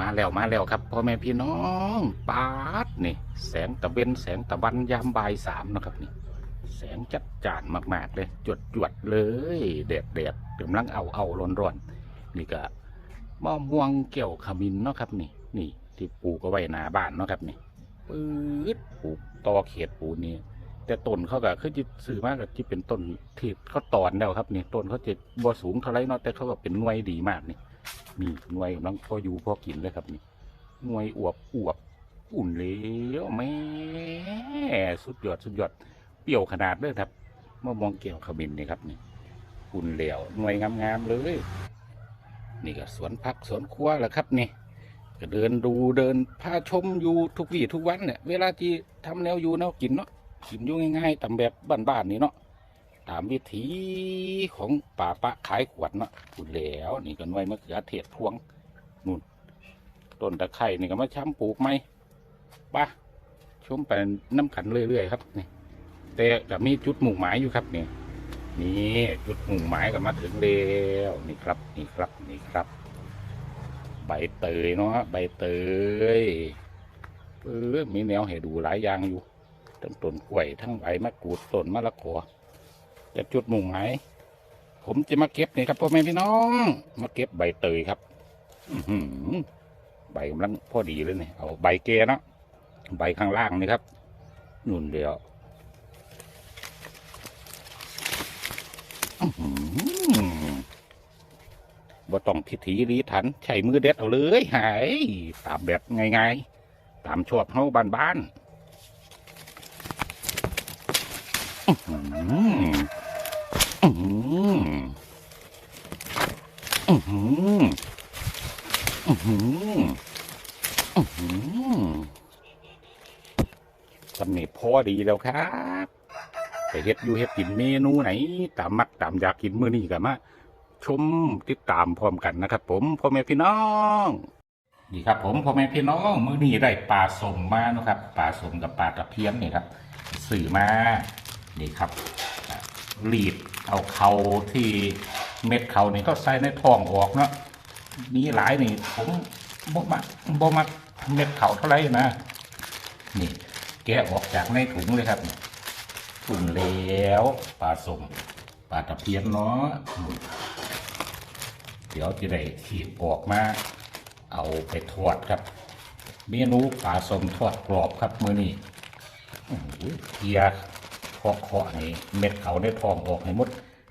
มาแล้วมาแล้วครับพ่อแม่พี่น้องปาดนี่ แสงตะเวนแสงตะวันยามบ่ายสามนะครับนี่ แสงจัดจ้านมาก ๆ เลย จวดจวดเลยแดดแดดกำลังเอาเอาร้อนร้อนนี่ก็มะม่วงเกี่ยวขมิ้นเนาะครับนี่ นี่ที่ปลูกเอาไว้หน้าบ้านเนาะครับนี่ปื๊ดปลูกตอเขตปูนี่แต่ต้นเขาก็คือจะซื้อมากกับที่เป็นต้นที่เขาตอนแล้วครับนี่ต้นเขาจะบ่สูงเท่าไรเนาะแต่เขาก็เป็นหน่วยดีมากนี่ นี่หน่วยกำลังพออยู่พอกินเลยครับนี่หน่วยอวบอวบอุ่นเหลวแม่สุดยอดสุดยอดเปรี้ยวขนาดเลยครับมะม่วงเกี่ยวขมิ้นนี่ครับนี่อุ่นเหลวหน่วยงามๆเลยนี่ก็สวนพักสวนครัวแหละครับนี่ก็เดินดูเดินพาชมอยู่ทุกวี่ทุกวันเนี่ยเวลาที่ทำแนวอยู่แนวกินเนาะกินอยู่ง่ายๆตามแบบบ้านๆนี่เนาะ ตามวิถีของป่าปะขายขวดเนาะพูดแล้วนี่ก็น่วยมะเขือเทศพวงนู่นต้นตะไคร่นี่ก็มาช้ำปลูกไหมปะชมไปน้ำขันเรื่อยๆครับนี่แต่ก็มีจุดหมุ่หมายอยู่ครับนี่นี่จุดหมุ่หมายก็มาถึงแล้วนี่ครับนี่ครับนี่ครับ ใบเตยเนาะใบเตยเออมีแนวให้ดูหลายอย่างอยู่ทั้งต้นกล้วยทั้งใบมะกรูดต้นมะละกอ จะจุดมุ่งหมายผมจะมาเก็บนี่ครับพ่อแม่พี่น้อง มาเก็บใบเตยครับอืใบกำลังพอดีเลยเนี่ยเอาใบเกเนาะใบข้างล่างนี่ครับนุ่นเดียวบ่ต้องพิถีรีถันใช้มือเด็ดเอาเลยหายตามแบบง่ายๆตามชอบเฮาบ้านๆอื้อหืออื้อหื อือหืออือหืออือหือสำเนีพอดีแล้วครับไปเฮ็ดอยู่เฮ็ดกินเมนูไหน ตามมักตามอยากกินมื้อนี้ก็มาชมติดตามพร้อมกันนะครับ ผมพ่อแม่พี่น้องนี่ครับ ผมพ่อแม่พี่น้องมื้อนี้ได้ปลาสมมานะครับปลาสมกับปลาตะเพียนนี่ครับสื่อมานี่ครับรีดเอาเขาที่ เม็ดเขานี่ก็ใส่ในท้องออกเนาะมีหลายนี่ผมบ่มักบ่มักเม็ดเขาเท่าไหร่นะนี่แกะออกจากในถุงเลยครับถุงแล้วปลาสมปลาตะเพียนเนาะเดี๋ยวจะได้ขีดออกมา เอาไปทอดครับ เมนูปลาสมทอดกรอบครับมือนี้เกียร์เคาะเคาะนี่เม็ดเขาได้ทองออกให้หมด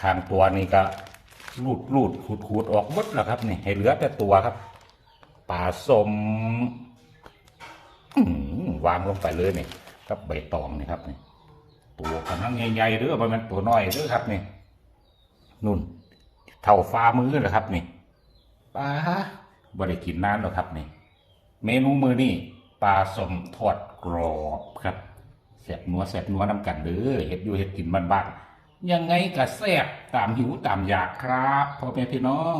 ข้างตัวนี่ก็ รูดรูดขูดขูดออกหมดแล้วครับนี่ให้เหลือแต่ตัวครับปลาสมอื้อหือวางลงไปเลยนี่กับใบตองนี่ครับนี่ตัวกำลังใหญ่ๆเด้อมันเป็นตัวน้อยเด้อครับนี่นุ่น เท่าฟ้ามือเหรอครับนี่ปลาบริกินนานหรอกครับนี่ เมนูมือนี่ปลาสมทอดกรอบครับแสบนัวแสบนัวน้ำกันเด้อเห็ดอยู่เห็ดกินบ้านๆ ยังไงก็แซ่บตามหิวตามอยากครับพ่อแม่พี่น้อง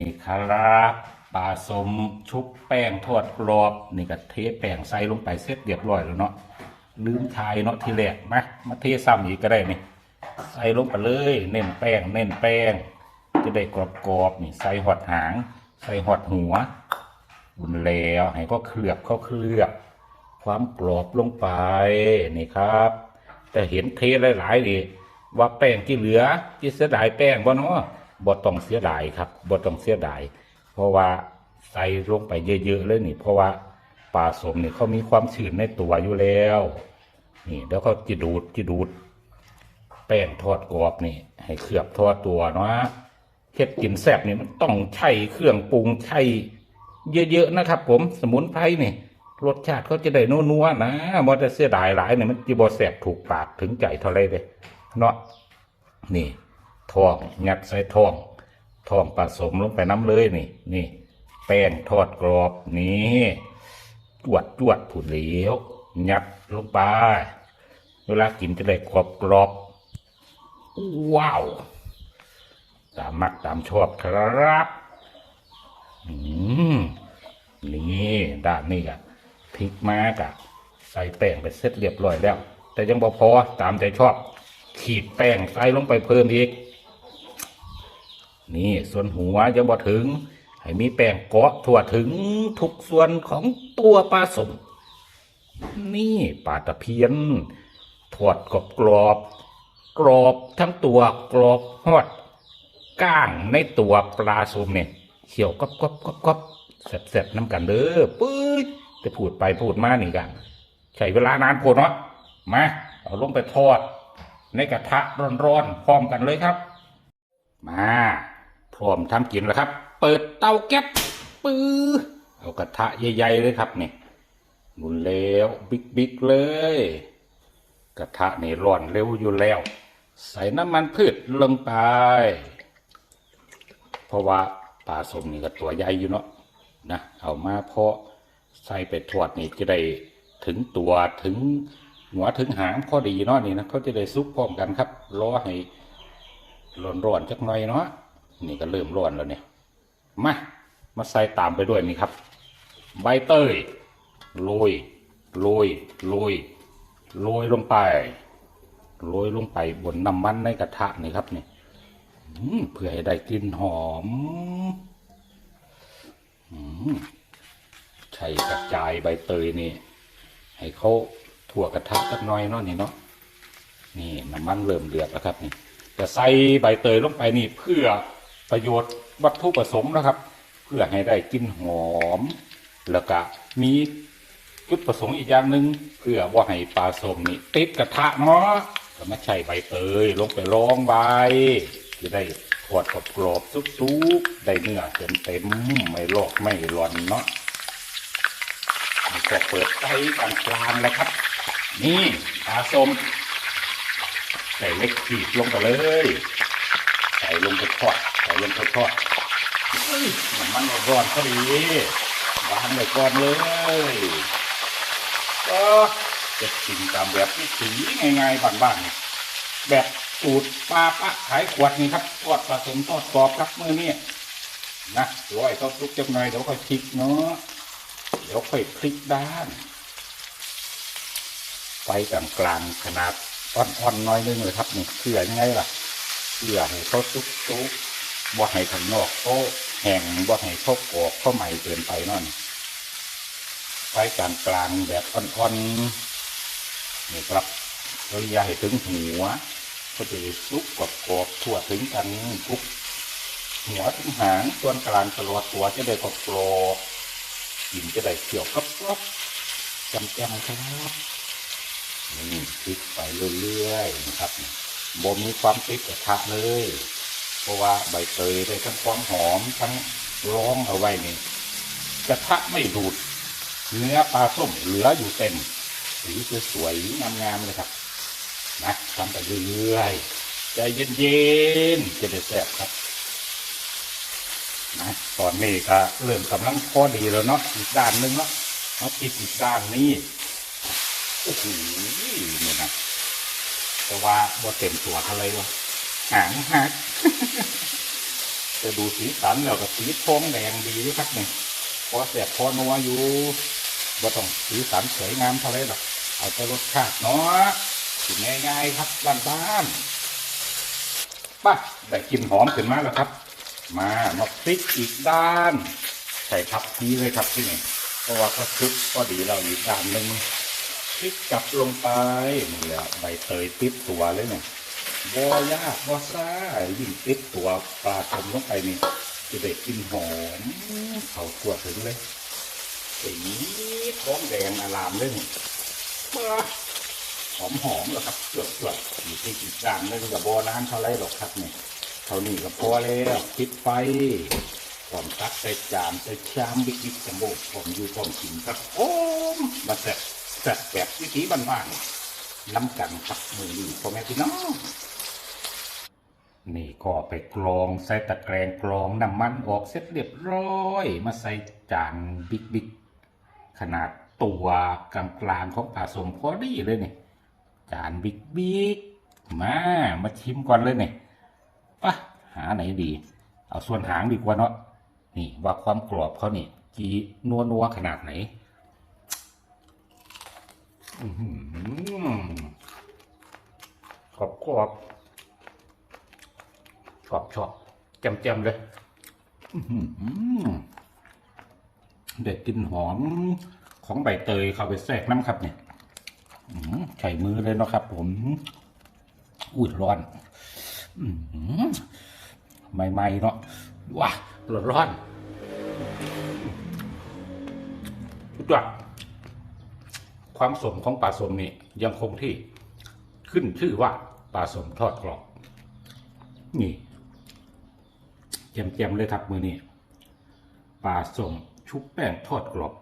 นี่ครับปลาสมชุบแป้งทอดกรอบนี่ก็เทแป้งใส่ลงไปเสร็จเรียบร้อยแล้วเนาะลืมทายเนาะทีแรกมามาเทซ้ำอีกก็ได้นี่ใส่ลงไปเลย เน้นแป้งเน้นแป้ง จะได้กรอบๆนี่ใส่หอดหาง ใส่หอดหัวบุญแล้วให้ก็เคลือบเขาเคลือบ ความกรอบลงไปนี่ครับ แต่เห็นเทหลายๆนี่ ว่าแป้งที่เหลือที่เสียดายแป้งบ่เนาะบ่ต้องเสียดายครับบ่ต้องเสียดายเพราะว่าใส่ลงไปเยอะๆเลยนี่ เพราะว่าปลาสมนี่เขามีความชื้นในตัวอยู่แล้ว นี่แล้วเขาจะดูดจะดูด แป้งทอดกรอบนี่ ให้เคลือบทอดตัวเนาะเฮ็ดกินแซ่บนี่มันต้องใช้เครื่องปรุงใช้เยอะๆนะครับ ผมสมุนไพรนี่รสชาติเขาจะได้นัวๆนะมอจะเสียดายหลายเนี่ยมันจีบแซ่บถูกปากถึงใจเท่าไรเลย เนาะนี่ทองยัดใส่ทองทองผสมลงไปน้ำเลยนี่ นี่ แป้งทอดกรอบนี่จวดจวดผุดเหลวยัดลงไปเวลากินจะได้กรอบกรอบว้าว ตามมักตามชอบครับอืมนี่ด้านนี้กะพริกมากะใส่แป้งไปเสร็จเรียบร้อยแล้ว แต่ยังบ่พอตามใจชอบ ขีดแป้งใส่ลงไปเพิ่มอีก นี่ส่วนหัวยังบ่ถึง ให้มีแป้งเกาะทั่วถึงทุกส่วนของตัวปลาสม นี่ปลาตะเพียนทอดกรอบกรอบกรอบทั้งตัวกรอบฮอดก้างในตัวปลาสมเนี่ยเขียวกรอบกรอบกรอบกรอบแสบๆน้ำกันเด้อปื๊ดจะพูดไปพูดมาหนี่กันใช้เวลานานโพดเนาะมาเอาลงไปทอด ในกระทะร้อนๆพร้อมกันเลยครับ มาพร้อมทำกินแล้วครับ เปิดเตาแก๊สปื้อเอากระทะใหญ่ๆเลยครับนี่หมุนแล้วบิ๊กๆเลย กระทะนี่ร้อนเร็วอยู่แล้ว ใส่น้ำมันพืชลงไป เพราะว่าปลาสมนี่ก็ตัวใหญ่อยู่เนาะนะเอามาเพาะใส่ไปทอดนี่จะได้ถึงตัวถึง หัวถึงหางพอดีเนาะนี่นะเขาจะได้ซุกพร้อมกันครับรอให้ร้อนๆจักหน่อยเนาะนี่ก็เริ่มร้อนแล้วเนี่ยมามาใส่ตามไปด้วยนี่ครับ ใบเตยโรยโรยโรยโรยลงไปโรยลงไปบนน้ำมันในกระทะนี่ครับนี่เพื่อให้ได้กลิ่นหอมอืมใช่กระจายใบเตยนี่ ให้เขา ถั่วกระทะสักหน่อยเนาะนี่เนาะนี่น้ำมันเริ่มเดือดแล้วครับนี่จะใส่ใบเตยลงไปนี่เพื่อประโยชน์วัตถุประสงค์นะครับ เพื่อให้ได้กลิ่นหอม แล้วก็มีจุดประสงค์อีกอย่างหนึ่งเพื่อว่าให้ปลาส้มนี่ติดกระทะเนาะก็มาใช้ใบเตยลงไปรองใบจะได้ทอดกรอบๆสุกๆได้เนื้อเต็มเต็มๆไม่ลอกไม่ร้อนเนาะก็เปิดไฟกลางๆแล้วครับ นี่ปลาส้มใส่เล็กขีดลงไปเลย ใส่ลงไปทอดใส่ลงไปทอดเฮ้ยน้ำมันร้อนพอดีวางไว้ก่อนเลยก็จะกินตามแบบที่สีง่ายๆบ้านๆแบบสูตรปลาปะขายขวดนี่ครับทอดผสมทอดกรอบครับเมื่อนี้นะร้อยต้องลุกจังหน่อยเดี๋ยวค่อยพลิกเนาะเดี๋ยวค่อยพลิกด้าน ไฟกลางกลางๆขนาดอ่อนๆน้อยนึงเลยครับนี่เพื่อยังไงล่ะเพื่อให้เขาซุกซุกบ่ให้ข้างนอกเขาแห้งบ่ให้เขากรอบเขาใหม่เกินไปนั่นไฟกลางกลางๆแบบอ่อนๆนี่ครับเราอย่าให้ถึงหัวก็จะซุกกอบกรอบทั่วถึงกันทุกหัวถึงหางส่วนกลางตลอดตัวจะได้กรอบกรอบกินจะได้เกี่ยวกับกรอบๆจำๆครับ นี่พลิกไปเรื่อยๆนะครับบ่มีความติดกระทะเลย เพราะว่าใบเตยได้ทั้งความหอมทั้งร้องเอาไว้นี่กระทะไม่ดูด เนื้อปลาส้มเหลืออยู่เต็มสีสวยๆงามๆเลยครับนะทำไปเรื่อยๆใจเย็นๆจะได้แซ่บครับนะตอนนี้ก็เริ่มกำลังพอดีแล้วเนาะอีกด้านนึงเนาะเอาพลิกอีกด้านนี้ โอ้โหนี่นะแต่ว่าบ่เต็มตัวเท่าไรวะหางหักจะดูสีสันแล้วก็สีทองแดงดีด้วยครับเนี่ยพอแสบพอนัวอยู่บ่ต้องสีสันสวยงามเท่าไรหรอกเอาแต่รสชาติเนาะกินง่ายๆครับบ้านๆป่ะได้กลินหอมขึ้นมาแล้วครับ มามาพลิกอีกด้าน ใส่ทับนี้เลยครับที่นี่เพราะว่าก็คลุกก็ดีเราอีกด้านหนึ่ง พลิกกลับลงไปนี่แหละใบเตยติดตัวเลยเนี่ยบ่ยากบ่ซ่ายิ่งติดตัวปลาชมลงไปนี่จะได้กลินหอมเขาทั่วถึงเลยสีท้องแดงอลามเลยนี่มาหอมหอมแล้วครับเกือบเกือบอยู่ที่อีกานนึงกับบ่อนานเท่าไรหรอกครับเนี่ยเท่านี้ก็พอแล้วปิดไฟผมตักใส่จานใส่ชามบิ๊กๆจัมโบ้ผมอยู่ผมกินครับโอ้มาแซ่บจั ดแบบวิถีบ้านๆน้ำกันครับมือนี่พ่อแม่พี่น้องนี่ก็ไปกรองใส่ตะแกรงกรองน้ำมันออกเสร็จเรียบร้อย มาใส่จานบิ๊กบิ๊กขนาดตัวกลางๆของผสมพอดีเลยเนี่ยจานบิ๊กบิ๊กมามาชิมก่อนเลยเนี่ยปะหาไหนดี เอาส่วนหางดีกว่าเนาะนี่ว่าความกรอบเขานี่จีนัวนัวขนาดไหน กรอบกรอบกรอบชอบแจ่มๆเลยเด็ดกลินหอมของใบเตยเข้าไปแทรกน้ำครับเนี่ยอื้อหือใช้มือเลยเนาะครับผม อุ้ยร้อนใหม่ๆเนาะว้าร้อนร้อนสุดยอด ความสมของปลาสมนี่ยังคงที่ขึ้นชื่อว่าปลาสมทอดกรอบนี่แจมๆเลยครับมือนี้ปลาสมชุบแป้งทอดกรอบ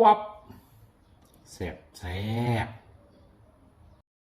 วับแซ่บแซ่บ